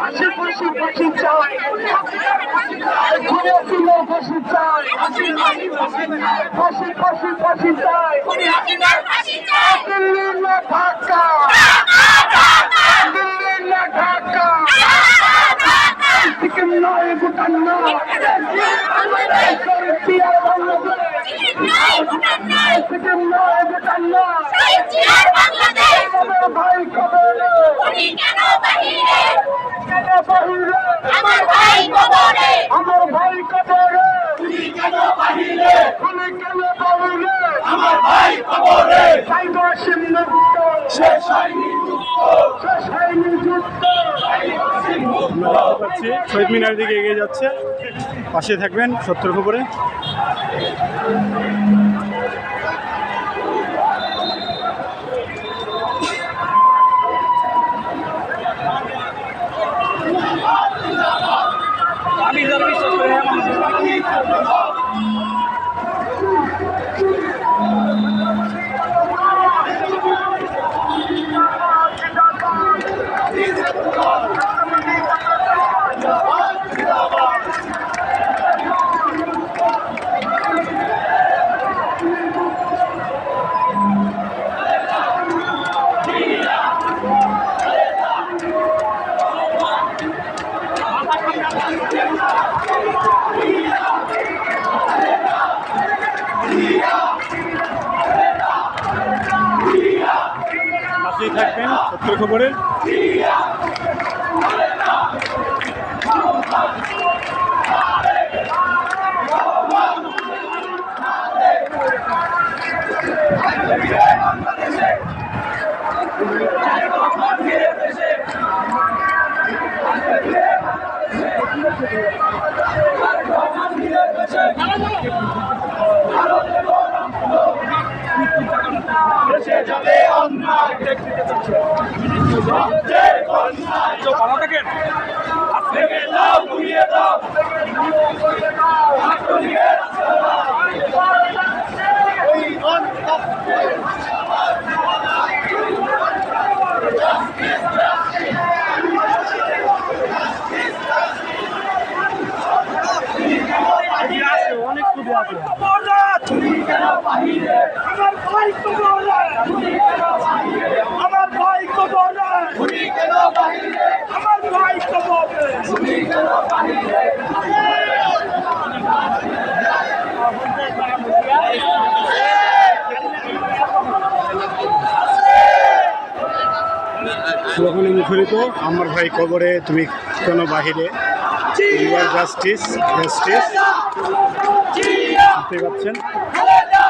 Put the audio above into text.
হাসি খুশি খুশি চাই ঘুরে ফিরে খুশি চাই ফাঁসি ফাঁসি ফাঁসি চাই দিল্লি না ঢাকা দিল্লি না শহীদ মিনার দিকে এগিয়ে যাচ্ছে। পাশে থাকবেন সত্তর খবরে। পাশেই থাকবেন সত্তর খবরে। যাবে অন্যায় দাও ঘুরিয়ে দাও ঘুরিয়ে অনেক ছবি আছে খুনি কেন বাহিরে আমার ভাই আমার ভাই মুখরিত। আমার ভাই কবরে তুমি কেন বাহিরে। ইউর জাস্টিস জাস্টিস দেখতে পাচ্ছেন খালেদা